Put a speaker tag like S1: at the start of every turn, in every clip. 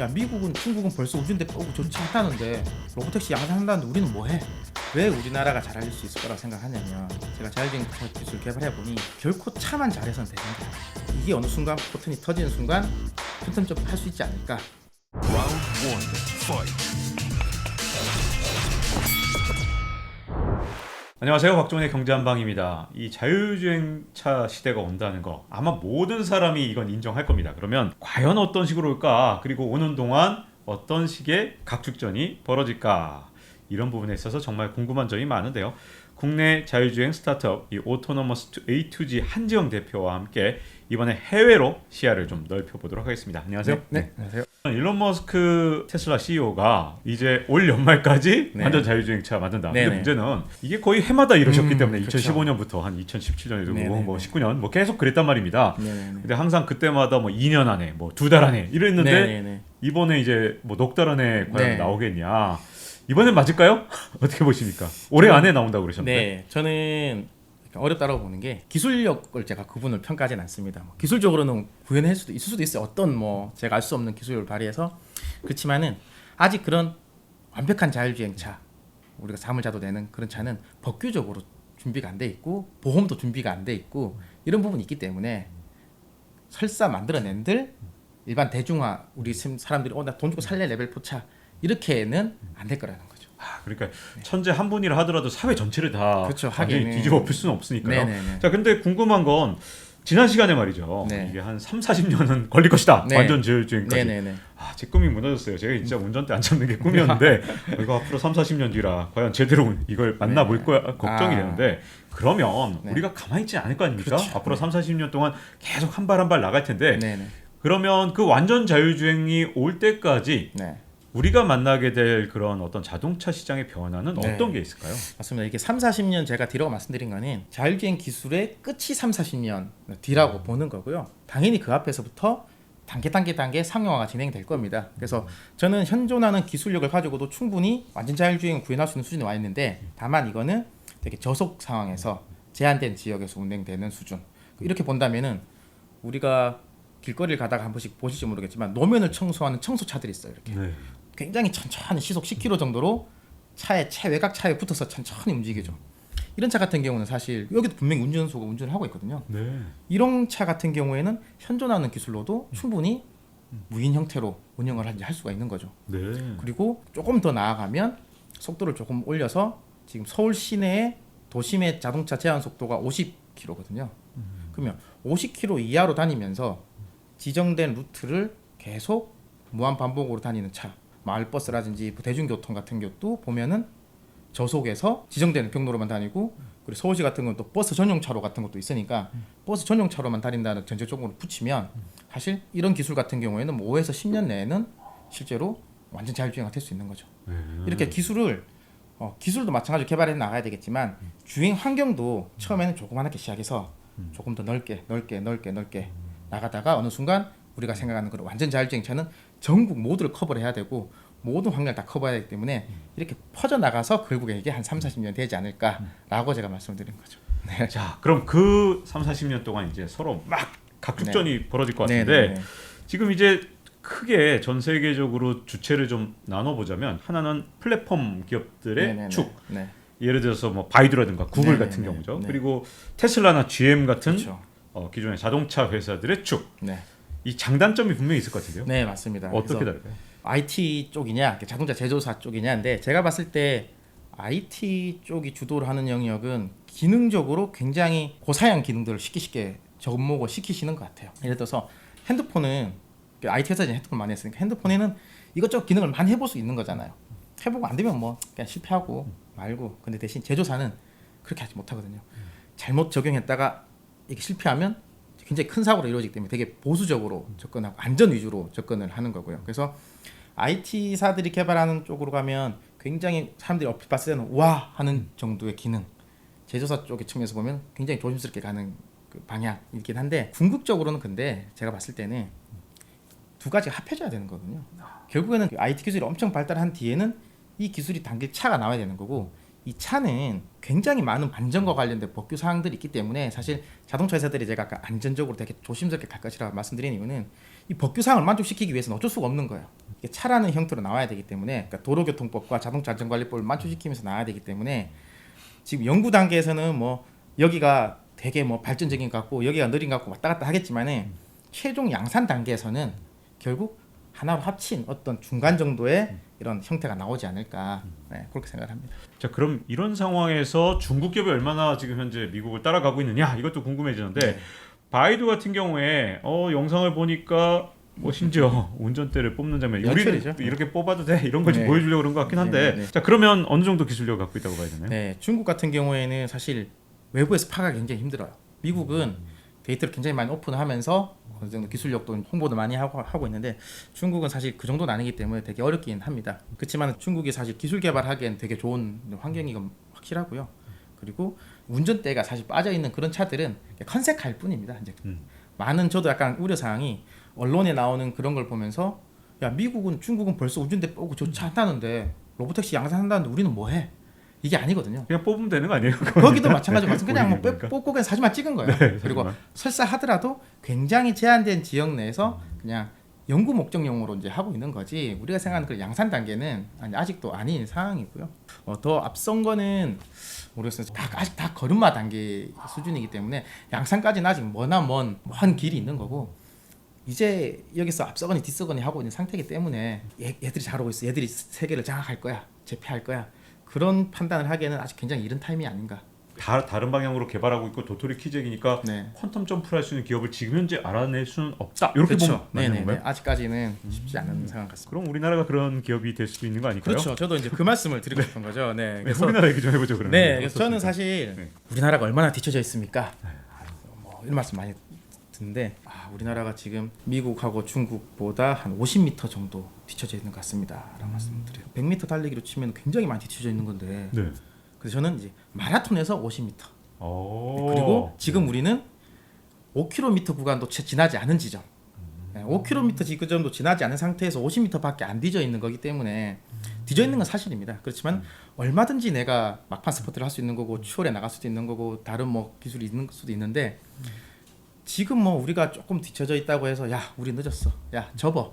S1: 야 미국은 중국은 벌써 우주인대 오고 좋지 않다는데 로보택시 양산한다는데 우리는 뭐해? 왜 우리나라가 잘할 수 있을 거라고 생각하냐면 제가 자율주행 기술 개발해 보니 결코 차만 잘해서는 되는 게 아니야. 이게 어느 순간 버튼이 터지는 순간 튼튼좀 할 수 있지 않을까
S2: 안녕하세요. 박종의 경제한방입니다. 이 자율주행차 시대가 온다는 거 아마 모든 사람이 이건 인정할 겁니다. 그러면 과연 어떤 식으로 올까? 그리고 오는 동안 어떤 식의 각축전이 벌어질까? 이런 부분에 있어서 정말 궁금한 점이 많은데요. 국내 자율주행 스타트업 이 오토노머스 A2G 한지영 대표와 함께 이번에 해외로 시야를 좀 넓혀 보도록 하겠습니다. 안녕하세요.
S1: 네, 안녕하세요.
S2: 일론 머스크 테슬라 CEO가 이제 올 연말까지
S1: 네.
S2: 완전 자율주행차 만든다. 근데
S1: 네네.
S2: 문제는 이게 거의 해마다 이러셨기
S1: 음,
S2: 때문에
S1: 그쵸.
S2: 2015년부터 한 2017년에도
S1: 네네네.
S2: 뭐 19년 뭐 계속 그랬단 말입니다.
S1: 네네네.
S2: 근데 항상 그때마다 뭐 2년 안에 뭐 두 달 안에 이랬는데
S1: 네네네.
S2: 이번에 이제 뭐 넉 달 안에 과연
S1: 네.
S2: 나오겠냐? 이번엔 맞을까요? 어떻게 보십니까? 올해 안에 나온다고 그러셨는데.
S1: 네, 저는 어렵다고 보는 게 기술력을 제가 그분을 평가하진 않습니다. 뭐 기술적으로는 구현할 수도 있을 수도 있어요. 어떤 뭐 제가 알 수 없는 기술을 발휘해서 그렇지만은 아직 그런 완벽한 자율주행차 우리가 잠을 자도 되는 그런 차는 법규적으로 준비가 안 돼 있고 보험도 준비가 안 돼 있고 이런 부분이 있기 때문에 설사 만들어낸들 일반 대중화 우리 심- 사람들이 어 나 돈 주고 살래 레벨 포차 이렇게는 안 될 거라는.
S2: 아, 그러니까 천재 한 분이라 하더라도 사회 전체를 다
S1: 네. 그렇죠,
S2: 완전히
S1: 하기는.
S2: 뒤집어 엎을 수는 없으니까요.
S1: 네네네.
S2: 자, 근데 궁금한 건 지난 시간에 말이죠.
S1: 네.
S2: 이게 한 3, 40년은 걸릴 것이다.
S1: 네.
S2: 완전 자율주행까지.
S1: 네네네.
S2: 아, 제 꿈이 무너졌어요. 제가 진짜 운전대 안 잡는 게 꿈이었는데 이거 앞으로 3, 40년 뒤라 과연 제대로 이걸 만나볼
S1: 네.
S2: 거야 걱정이
S1: 아.
S2: 되는데 그러면
S1: 네.
S2: 우리가 가만히 있지 않을 거 아닙니까?
S1: 그렇죠.
S2: 앞으로 3, 40년 동안 계속 한 발 한 발 나갈 텐데
S1: 네네.
S2: 그러면 그 완전 자율주행이 올 때까지
S1: 네.
S2: 우리가 만나게 될 그런 어떤 자동차 시장의 변화는
S1: 네.
S2: 어떤 게 있을까요?
S1: 맞습니다. 이게 3, 40년 제가 뒤라고 말씀드린 거는 자율주행 기술의 끝이 3, 40년 뒤라고 보는 거고요. 당연히 그 앞에서부터 단계 단계 단계 상용화가 진행될 겁니다. 그래서 저는 현존하는 기술력을 가지고도 충분히 완전 자율주행을 구현할 수 있는 수준에 와 있는데 다만 이거는 되게 저속 상황에서 제한된 지역에서 운행되는 수준. 이렇게 본다면은 우리가 길거리를 가다가 한 번씩 보실지 모르겠지만 노면을 청소하는 청소차들이 있어요. 이렇게.
S2: 네.
S1: 굉장히 천천히 시속 10km 정도로 차에 차 외곽 차에 붙어서 천천히 움직이죠. 이런 차 같은 경우는 사실 여기도 분명히 운전수가 운전을 하고 있거든요.
S2: 네.
S1: 이런 차 같은 경우에는 현존하는 기술로도 충분히 무인 형태로 운영을 할- 할 수가 있는 거죠.
S2: 네.
S1: 그리고 조금 더 나아가면 속도를 조금 올려서 지금 서울 시내의 도심의 자동차 제한 속도가 50km거든요. 그러면 50km 이하로 다니면서 지정된 루트를 계속 무한 반복으로 다니는 차, 마을버스라든지 뭐 대중교통 같은 것도 보면은 저속에서 지정된 경로로만 다니고 그리고 서울시 같은 건 또 버스 전용 차로 같은 것도 있으니까 버스 전용 차로만 다닌다는 전체적으로 붙이면 사실 이런 기술 같은 경우에는 뭐 5에서 10년 내에는 실제로 완전 자율주행가 될수 있는 거죠.
S2: 네.
S1: 이렇게 기술을 어, 기술도 마찬가지로 개발해 나가야 되겠지만 주행 환경도 처음에는 조그맣게 시작해서 조금 더 넓게 넓게 넓게 넓게 나가다가 어느 순간 우리가 생각하는 그런 완전 자율주행차는 전국 모두를 커버를 해야 되고 모든 환경을 다 커버해야 되기 때문에 이렇게 퍼져 나가서 결국에 이게 한 3, 40년 되지 않을까라고 제가 말씀드린 거죠. 네.
S2: 자, 그럼 그 3, 40년 동안 이제 서로 막 각축전이 벌어질 것 같은데
S1: 네, 네, 네.
S2: 지금 이제 크게 전 세계적으로 주체를 좀 나눠 보자면 하나는 플랫폼 기업들의
S1: 네, 네, 네.
S2: 축.
S1: 네.
S2: 예를 들어서 뭐 바이두라든가 구글
S1: 네,
S2: 같은
S1: 네,
S2: 경우죠.
S1: 네.
S2: 그리고 테슬라나 GM 같은
S1: 그렇죠.
S2: 어, 기존의 자동차 회사들의 축.
S1: 네.
S2: 이 장단점이 분명히 있을 것 같은데요.
S1: 네, 맞습니다.
S2: 어떻게
S1: 그래서
S2: 다를까요?
S1: IT 쪽이냐, 자동차 제조사 쪽이냐인데 제가 봤을 때 IT 쪽이 주도를 하는 영역은 기능적으로 굉장히 고사양 기능들을 쉽게 쉽게 접목을 시키시는 것 같아요. 예를 들어서 핸드폰은 IT 회사들이 핸드폰 많이 했으니까 핸드폰에는 이것저것 기능을 많이 해볼 수 있는 거잖아요. 해보고 안 되면 뭐 그냥 실패하고 말고. 근데 대신 제조사는 그렇게 하지 못하거든요. 잘못 적용했다가 이게 실패하면 굉장히 큰 사고로 이루어지기 때문에 되게 보수적으로 접근하고 안전 위주로 접근을 하는 거고요. 그래서 IT사들이 개발하는 쪽으로 가면 굉장히 사람들이 얼핏 봤을 때는 와 하는 정도의 기능 제조사 쪽의 측면에서 보면 굉장히 조심스럽게 가는 그 방향이긴 한데 궁극적으로는 근데 제가 봤을 때는 두 가지가 합해져야 되는 거거든요. 결국에는 그 IT 기술이 엄청 발달한 뒤에는 이 기술이 담길 차가 나와야 되는 거고 이 차는 굉장히 많은 안전과 관련된 법규 사항들이 있기 때문에 사실 자동차 회사들이 제가 아까 안전적으로 되게 조심스럽게 갈 것이라고 말씀드린 이유는 이 법규상을 만족시키기 위해서는 어쩔 수가 없는 거예요. 이게 차라는 형태로 나와야 되기 때문에 그러니까 도로교통법과 자동차 안전관리법을 만족시키면서 나와야 되기 때문에 지금 연구 단계에서는 뭐 여기가 되게 뭐 발전적인 것 같고 여기가 느린 것 같고 왔다 갔다 하겠지만은 최종 양산 단계에서는 결국 하나로 합친 어떤 중간 정도의 이런 형태가 나오지 않을까 네, 그렇게 생각합니다.
S2: 자 그럼 이런 상황에서 중국 기업이 얼마나 지금 현재 미국을 따라가고 있느냐 이것도 궁금해지는데
S1: 네.
S2: 바이두 같은 경우에 어 영상을 보니까 뭐 심지어 운전대를 뽑는 장면 우리는
S1: 연출이죠.
S2: 이렇게 뽑아도 돼 이런 걸좀
S1: 네.
S2: 보여주려고 그런 것 같긴 한데
S1: 네, 네, 네.
S2: 자 그러면 어느 정도 기술력을 갖고 있다고 봐야 되나요?
S1: 네, 중국 같은 경우에는 사실 외부에서 파악하기 굉장히 힘들어요. 미국은 데이터를 굉장히 많이 오픈하면서 어느 정도 기술력도 홍보도 많이 하고, 하고 있는데 중국은 사실 그 정도는 아니기 때문에 되게 어렵긴 합니다. 그렇지만 중국이 사실 기술 개발하기엔 되게 좋은 환경이 건 확실하고요. 그리고 운전대가 사실 빠져 있는 그런 차들은 컨셉할 뿐입니다. 이제
S2: 음.
S1: 많은 저도 약간 우려 사항이 언론에 나오는 그런 걸 보면서 야 미국은 중국은 벌써 운전대 빼고 저차 한다는데 로보택시 양산한다는데 우리는 뭐 해? 이게 아니거든요.
S2: 그냥 뽑으면 되는 거 아니에요?
S1: 거기도 마찬가지로 마찬 그냥 뭐
S2: 거니까.
S1: 뽑고 그냥 사진만 찍은 거예요.
S2: 네,
S1: 그리고
S2: 사진만.
S1: 설사 하더라도 굉장히 제한된 지역 내에서 그냥 연구 목적용으로 이제 하고 있는 거지 우리가 생각하는 그 양산 단계는 아직도 아닌 상황이고요. 어, 더 앞선 거는 모르겠어요. 다, 아직 다 걸음마 단계 수준이기 때문에 양산까지는 아직 머나 먼, 먼 길이 있는 거고 이제 여기서 앞서거니 뒤서거니 하고 있는 상태이기 때문에 얘, 얘들이 잘하고 있어. 얘들이 세계를 장악할 거야. 제패할 거야. 그런 판단을 하기에는 아직 굉장히 이른 타임이 아닌가.
S2: 다 다른 방향으로 개발하고 있고 도토리 키잭이니까
S1: 네.
S2: 퀀텀 점프를 할 수 있는 기업을 지금 현재 알아낼 수는 없다. 이렇게 보면
S1: 네네. 아직까지는 쉽지 않은 상황 같습니다.
S2: 그럼 우리나라가 그런 기업이 될 수도 있는 거 아닐까요?
S1: 그렇죠. 저도 이제 그 말씀을 드리고 싶은 거죠. 네.
S2: 네,
S1: 그래서
S2: 우리나라 얘기 좀 해보죠 그러면.
S1: 네, 그래서 저는
S2: 어떻습니까?
S1: 사실
S2: 네.
S1: 우리나라가 얼마나 뒤쳐져 있습니까? 뭐 이런 말씀 많이 듣는데 아, 우리나라가 지금 미국하고 중국보다 한 50m 정도 뒤쳐져 있는 것 같습니다.라는 말씀을 드려요. 100m 달리기로 치면 굉장히 많이 뒤쳐져 있는 건데
S2: 네.
S1: 그래서 저는 이제 마라톤에서 50m
S2: 오.
S1: 그리고 지금 우리는 5km 구간도 채 지나지 않은 지점. 네, 5km 지점도 지나지 않은 상태에서 50m밖에 안 뒤져 있는 거기 때문에 뒤져 있는 건 사실입니다. 그렇지만 얼마든지 내가 막판 스포트를 할 수 있는 거고 추월에 나갈 수도 있는 거고 다른 뭐 기술이 있는 수도 있는데 지금 뭐 우리가 조금 뒤쳐져 있다고 해서 야 우리 늦었어. 야 접어.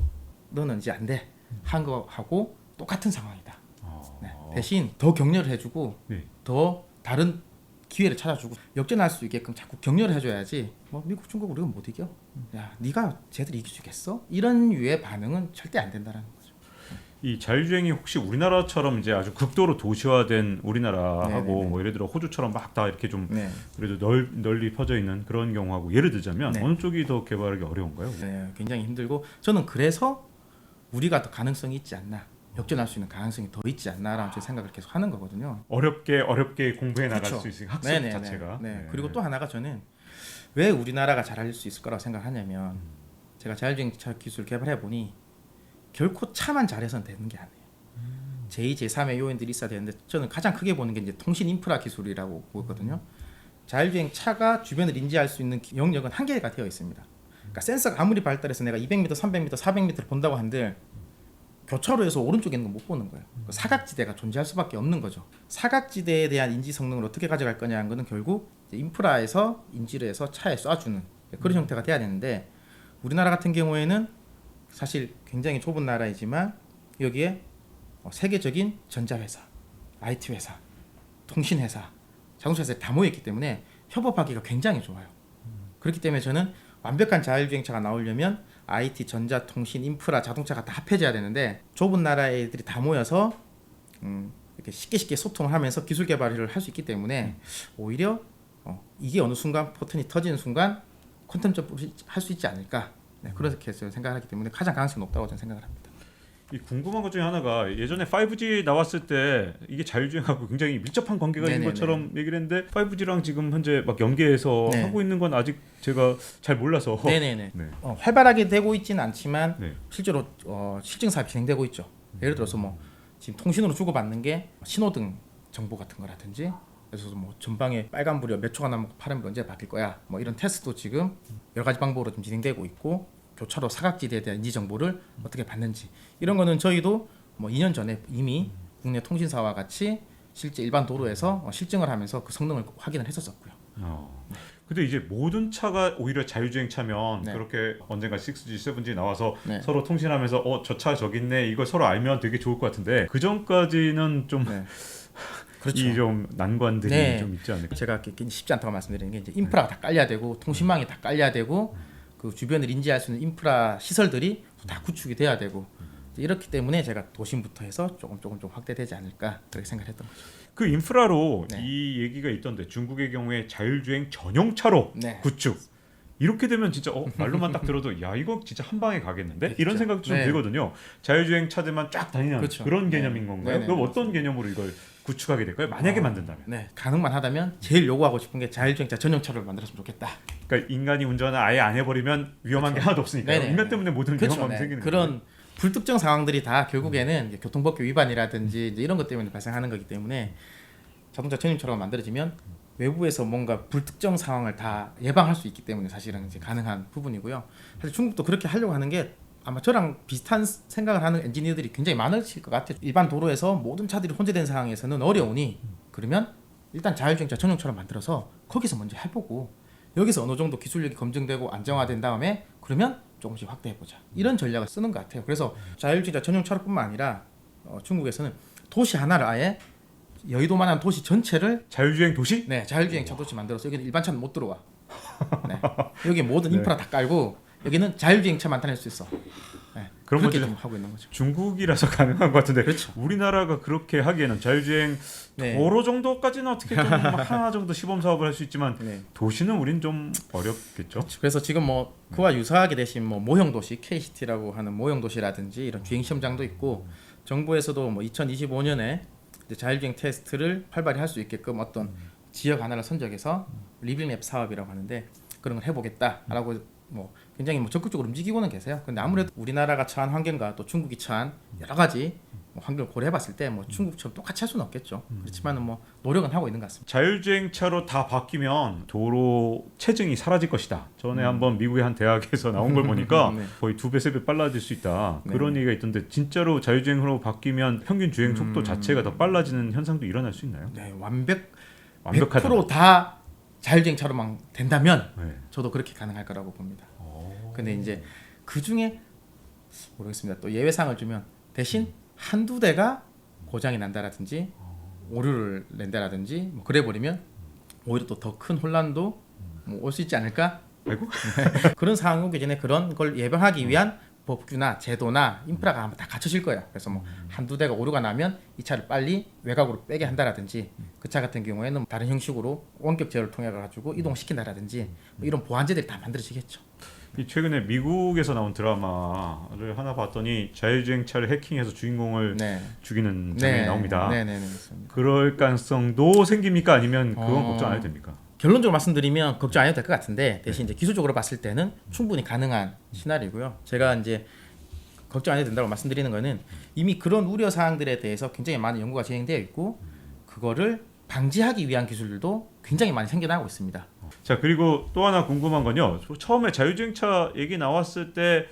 S1: 너는 이제 안 돼. 한 거하고 똑같은 상황이다.
S2: 어.
S1: 네, 대신 더 격려를 해주고
S2: 네.
S1: 더 다른 기회를 찾아주고 역전할 수 있게끔 자꾸 격려를 해줘야지. 뭐 미국 중국 우리가 못 이겨. 야 네가 쟤들 이기주겠어? 이런 류의 반응은 절대 안 된다라는 거죠
S2: 이 자율주행이 혹시 우리나라처럼 이제 아주 극도로 도시화된 우리나라하고
S1: 네네네.
S2: 뭐 예를 들어 호주처럼 막 다 이렇게 좀
S1: 네.
S2: 그래도 널, 널리 퍼져 있는 그런 경우하고 예를 들자면
S1: 네.
S2: 어느 쪽이 더 개발하기 어려운가요?
S1: 네 굉장히 힘들고 저는 그래서 우리가 더 가능성이 있지 않나 역전할 수 있는 가능성이 더 있지 않나라는 제 생각을 계속 하는 거거든요
S2: 어렵게 어렵게 공부해 나갈. 수 있으니까 학습
S1: 네네네.
S2: 자체가
S1: 네. 그리고 또 하나가 저는 왜 우리나라가 잘할 수 있을 거라고 생각하냐면 제가 자율주행차 기술 개발해 보니 결코 차만 잘해서는 되는 게 아니에요. 제2, 제3의 요인들이 있어야 되는데 저는 가장 크게 보는 게 이제 통신 인프라 기술이라고 보거든요. 자율주행 차가 주변을 인지할 수 있는 기- 영역은 한계가 되어 있습니다. 그러니까 센서가 아무리 발달해서 내가 200m, 300m, 400m를 본다고 한들 교차로에서 오른쪽에 있는 건 못 보는 거예요. 그 사각지대가 존재할 수밖에 없는 거죠. 사각지대에 대한 인지 성능을 어떻게 가져갈 거냐는 거는 결국 인프라에서 인지를 해서 차에 쏴주는 그런 형태가 돼야 되는데 우리나라 같은 경우에는 사실 굉장히 좁은 나라이지만 여기에 어, 세계적인 전자회사, IT 회사, 통신 회사, 자동차 회사에 다 모여 있기 때문에 협업하기가 굉장히 좋아요. 그렇기 때문에 저는 완벽한 자율주행차가 나오려면 IT, 전자, 통신, 인프라, 자동차가 다 합해져야 되는데 좁은 나라의 애들이 다 모여서 음, 이렇게 쉽게 쉽게 소통을 하면서 기술 개발을 할 수 있기 때문에 오히려 어, 이게 어느 순간 포텐이 터지는 순간 콘텐츠 할 수 있지 않을까 네, 그렇게 저는 생각하기 때문에 가장 가능성이 높다고 저는 생각을 합니다.
S2: 이 궁금한 것 중에 하나가 예전에 5G 나왔을 때 이게 자율주행하고 굉장히 밀접한 관계가 있는
S1: 네네네.
S2: 것처럼 얘기를 했는데 5G랑 지금 현재 막 연계해서
S1: 네.
S2: 하고 있는 건 아직 제가 잘 몰라서
S1: 네네네.
S2: 네.
S1: 어, 활발하게 되고 있지는 않지만
S2: 네.
S1: 실제로 어, 실증 사업이 진행되고 있죠. 예를 들어서 뭐 지금 통신으로 주고받는 게 신호등 정보 같은 거라든지 그래서 뭐 전방에 빨간불이 몇 초가 남고 파란불 언제 바뀔 거야 뭐 이런 테스트도 지금 여러 가지 방법으로 좀 진행되고 있고 교차로 사각지대에 대한 인지 정보를 어떻게 받는지 이런 거는 저희도 뭐 2년 전에 이미 국내 통신사와 같이 실제 일반 도로에서 어, 실증을 하면서 그 성능을 확인을 했었었고요.
S2: 어. 근데 이제 모든 차가 오히려 자율주행 차면
S1: 네.
S2: 그렇게 언젠가 6G, 7G 나와서
S1: 네.
S2: 서로 통신하면서 어 저 차 저기 있네 이걸 서로 알면 되게 좋을 것 같은데 그 전까지는 좀
S1: 네.
S2: 이
S1: 그렇죠.
S2: 좀 난관들이
S1: 네.
S2: 좀 있지 않을까?
S1: 제가 쉽지 않다고 말씀드리는 게 이제 인프라가 다 깔려야 되고 통신망이 다 깔려야 되고 그 주변을 인지할 수 있는 인프라 시설들이 다 구축이 돼야 되고 이렇기 때문에 제가 도심부터 해서 조금 조금 좀 확대되지 않을까 그렇게 생각했던 거죠.
S2: 그 인프라로
S1: 네.
S2: 이 얘기가 있던데 중국의 경우에 자율주행 전용 차로
S1: 네.
S2: 구축. 이렇게 되면 진짜 어, 말로만 딱 들어도 야 이거 진짜 한 방에 가겠는데
S1: 그렇죠.
S2: 이런 생각도 좀
S1: 네.
S2: 들거든요. 자율주행 차들만 쫙 다니는
S1: 그렇죠.
S2: 그런
S1: 네.
S2: 개념인 건가요?
S1: 네네,
S2: 그럼 어떤. 개념으로 이걸 구축하게 될까요? 만약에
S1: 어,
S2: 만든다면.
S1: 네, 가능만 하다면 제일 요구하고 싶은 게 자율주행차 전용차를 만들었으면 좋겠다.
S2: 그러니까 인간이 운전을 아예 안 해버리면 위험한 게 하나도 없으니까
S1: 네네.
S2: 인간 때문에 모든
S1: 그렇죠.
S2: 위험함이
S1: 네.
S2: 생기는
S1: 그런 불특정 상황들이 다 결국에는 이제 교통법규 위반이라든지 이제 이런 것 때문에 발생하는 거기 때문에 자동차 전용차로 만들어지면 외부에서 뭔가 불특정 상황을 다 예방할 수 있기 때문에 사실은 이제 가능한 부분이고요. 사실 중국도 그렇게 하려고 하는 게 아마 저랑 비슷한 생각을 하는 엔지니어들이 굉장히 많으실 것 같아요. 일반 도로에서 모든 차들이 혼재된 상황에서는 어려우니 그러면 일단 자율주행차 전용차로 만들어서 거기서 먼저 해보고 여기서 어느 정도 기술력이 검증되고 안정화된 다음에 그러면 조금씩 확대해보자 이런 전략을 쓰는 것 같아요. 그래서 자율주행차 전용차로뿐만 아니라 어, 중국에서는 도시 하나를 아예 여의도만한 도시 전체를
S2: 자율주행 도시?
S1: 네 자율주행 차 도시 만들어서 여기는 일반 차는 못 들어와. 네. 여기 모든 인프라 다 깔고 여기는 자율주행차만 다닐 수 있어. 네.
S2: 그런
S1: 그렇게. 좀 하고 있는 거죠.
S2: 중국이라서 가능한 것 같은데
S1: 그렇죠.
S2: 우리나라가 그렇게 하기에는 자율주행
S1: 네.
S2: 도로 정도까지는 어떻게 좀 하나 정도 시범 사업을 할 수 있지만
S1: 네.
S2: 도시는 우린 좀 어렵겠죠.
S1: 그래서 지금 뭐 그와 유사하게 되신 뭐 모형 도시 KCT라고 하는 모형 도시라든지 이런 주행 시험장도 있고 정부에서도 뭐 2025년에 이제 자율주행 테스트를 활발히 할 수 있게끔 어떤 지역 하나를 선정해서 리빌맵 사업이라고 하는데 그런 걸 해보겠다라고 뭐 굉장히 뭐 적극적으로 움직이고는 계세요. 근데 아무래도 우리나라가 처한 환경과 또 중국이 처한 여러 가지 뭐 환경을 고려해봤을 때 뭐 중국처럼 똑같이 할 수는 없겠죠. 그렇지만은 뭐 노력은 하고 있는 것 같습니다.
S2: 자율주행차로 다 바뀌면 도로 체증이 사라질 것이다. 전에 한번 미국의 한 대학에서 나온 걸 보니까
S1: 음. 네.
S2: 거의 두 배 세 배 빨라질 수 있다.
S1: 네.
S2: 그런 얘기가 있던데 진짜로 자율주행으로 바뀌면 평균 주행 속도
S1: 음.
S2: 자체가 더 빨라지는 현상도 일어날 수 있나요?
S1: 네, 완벽
S2: 완벽하다.
S1: 100%다 자율주행차로만 된다면
S2: 네.
S1: 저도 그렇게 가능할 거라고 봅니다.
S2: 오.
S1: 근데 이제 그 중에 모르겠습니다. 또 예외상을 주면 대신 한두 대가 고장이 난다라든지 오류를 낸다라든지 뭐 그래 버리면 오히려 또 더 큰 혼란도 뭐 올수 있지 않을까?
S2: 아이고.
S1: 그런 상황이 오기 전에 그런 걸 예방하기 위한 법규나 제도나 인프라가 아마 다 갖춰질 거예요. 그래서 뭐 한두 대가 오류가 나면 이 차를 빨리 외곽으로 빼게 한다라든지 그 차 같은 경우에는 다른 형식으로 원격 제어를 통해 가지고 이동시킨다라든지 뭐 이런 보완제들이 다 만들어지겠죠.
S2: 이 최근에 미국에서 나온 드라마를 하나 봤더니 자율주행차를 해킹해서 주인공을
S1: 네.
S2: 죽이는 장면이 나옵니다.
S1: 네, 네, 네, 맞습니다.
S2: 그럴 가능성도 생깁니까? 아니면 그건
S1: 어.
S2: 걱정 안 해도 됩니까?
S1: 결론적으로 말씀드리면 걱정 안 해도 될 것 같은데 대신 이제 기술적으로 봤을 때는 충분히 가능한 시나리오고요. 제가 이제 걱정 안 해도 된다고 말씀드리는 거는 이미 그런 우려 사항들에 대해서 굉장히 많은 연구가 진행되어 있고 그거를 방지하기 위한 기술들도 굉장히 많이 생겨나고 있습니다.
S2: 자 그리고 또 하나 궁금한 건요. 저 처음에 자율주행차 얘기 나왔을 때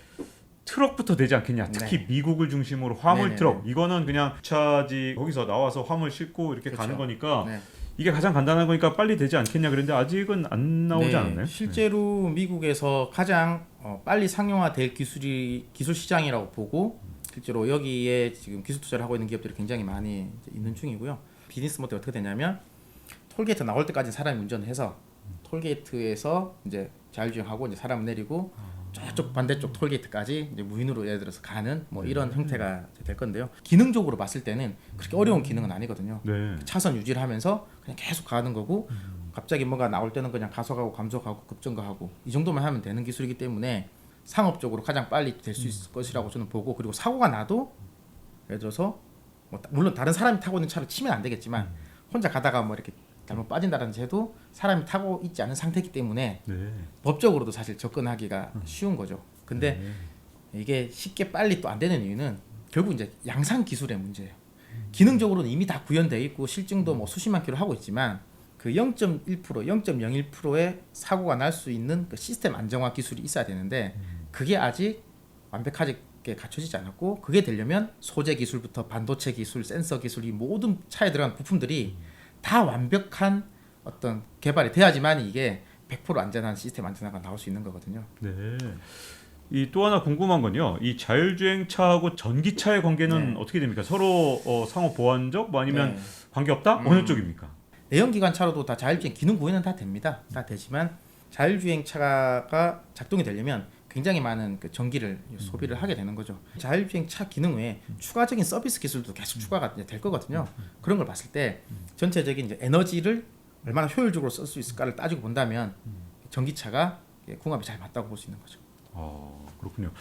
S2: 트럭부터 되지 않겠냐. 특히 미국을 중심으로 화물
S1: 네네네.
S2: 트럭. 이거는 그냥 차지 거기서 나와서 화물 싣고 이렇게
S1: 그렇죠.
S2: 가는 거니까
S1: 네.
S2: 이게 가장 간단한 거니까 빨리 되지 않겠냐 그랬는데 아직은 안 나오지
S1: 네,
S2: 않았나요?
S1: 실제로 미국에서 가장 어, 빨리 상용화될 기술이 기술 시장이라고 보고 실제로 여기에 지금 기술 투자를 하고 있는 기업들이 굉장히 많이 있는 중이고요. 비즈니스 모델이 어떻게 되냐면 톨게이트 나올 때까지 사람이 운전을 해서 톨게이트에서 이제 자율주행하고 이제 사람 내리고 저쪽 반대쪽 톨게이트까지 이제 무인으로 예를 들어서 가는 뭐 이런 형태가 이제 될 건데요. 기능적으로 봤을 때는 그렇게 어려운 기능은 아니거든요.
S2: 네.
S1: 차선 유지를 하면서 그냥 계속 가는 거고 갑자기 뭐가 나올 때는 그냥 가속하고 감속하고 급정거하고 이 정도만 하면 되는 기술이기 때문에 상업적으로 가장 빨리 될 수 있을 것이라고 저는 보고 그리고 사고가 나도 예를 들어서 뭐 다- 물론 다른 사람이 타고 있는 차를 치면 안 되겠지만 혼자 가다가 뭐 이렇게 잘못 빠진다든지 해도 사람이 타고 있지 않은 상태이기 때문에
S2: 네.
S1: 법적으로도 사실 접근하기가 쉬운 거죠. 근데 이게 쉽게 빨리 또 안 되는 이유는 결국 이제 양산 기술의 문제예요. 기능적으로는 이미 다 구현돼 있고 실증도 뭐 수십만 킬로 하고 있지만 그 0.1%, 0.01%의 사고가 날 수 있는 그 시스템 안정화 기술이 있어야 되는데 그게 아직 완벽하게 갖춰지지 않았고 그게 되려면 소재 기술부터 반도체 기술, 센서 기술 이 모든 차에 들어간 부품들이 다 완벽한 어떤 개발이 돼야지만 이게 100% 안전한 시스템 안전화가 나올 수 있는 거거든요.
S2: 네. 이 또 하나 궁금한 건요. 이 자율주행차하고 전기차의 관계는
S1: 네.
S2: 어떻게 됩니까? 서로 어, 상호 보완적 뭐 아니면
S1: 네.
S2: 관계 없다?
S1: 음.
S2: 어느 쪽입니까?
S1: 내연기관 차로도 다 자율주행 기능 부여는 다 됩니다. 다 되지만 자율주행 차가 작동이 되려면 굉장히 많은 그 전기를 소비를 하게 되는 거죠. 자율주행 차 기능 외에 추가적인 서비스 기술도 계속 추가가 이제 될 거거든요. 그런 걸 봤을 때 전체적인 이제 에너지를 얼마나 효율적으로 쓸 수 있을까를 따지고 본다면 전기차가 예, 궁합이 잘 맞다고 볼 수 있는 거죠.
S2: 아 그렇군요.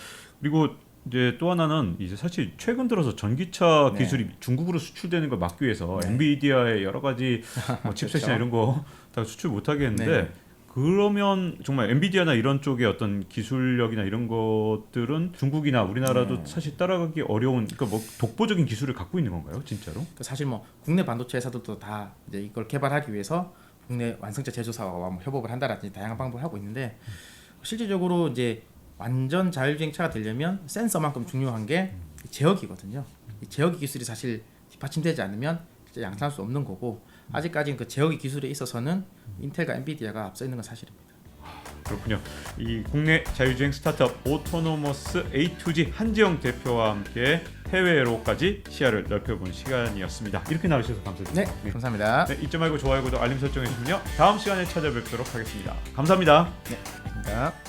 S2: 그리고 이제 또 하나는 이제 사실 최근 들어서 전기차
S1: 네.
S2: 기술이 중국으로 수출되는 걸 막기 위해서
S1: 네.
S2: 엔비디아의 여러 가지 뭐 칩셋이나
S1: 그렇죠.
S2: 이런 거 다 수출 못하게 했는데
S1: 네.
S2: 그러면 정말 엔비디아나 이런 쪽의 어떤 기술력이나 이런 것들은 중국이나 우리나라도
S1: 네.
S2: 사실 따라가기 어려운 그러니까 뭐 독보적인 기술을 갖고 있는 건가요, 진짜로?
S1: 그 사실 뭐 국내 반도체 회사들도 다 이제 이걸 개발하기 위해서 국내 완성차 제조사와 뭐 협업을 한다라든지 다양한 방법을 하고 있는데 실질적으로 이제 완전 자율주행차가 되려면 센서만큼 중요한 게 제어기거든요. 이 제어기 기술이 사실 뒷받침되지 않으면 양산할 수 없는 거고 아직까지는 그 제어기 기술에 있어서는 인텔과 엔비디아가 앞서 있는 건 사실입니다.
S2: 그렇군요. 이 국내 자율주행 스타트업 오토노머스 A2G 한지영 대표와 함께 해외로까지 시야를 넓혀본 시간이었습니다. 이렇게 나오셔서 감사드립니다.
S1: 네, 감사합니다.
S2: 네, 잊지 말고 좋아요, 구독, 알림 설정해 주시면요. 다음 시간에 찾아뵙도록 하겠습니다. 감사합니다.
S1: 감사합니다.
S3: One, fight.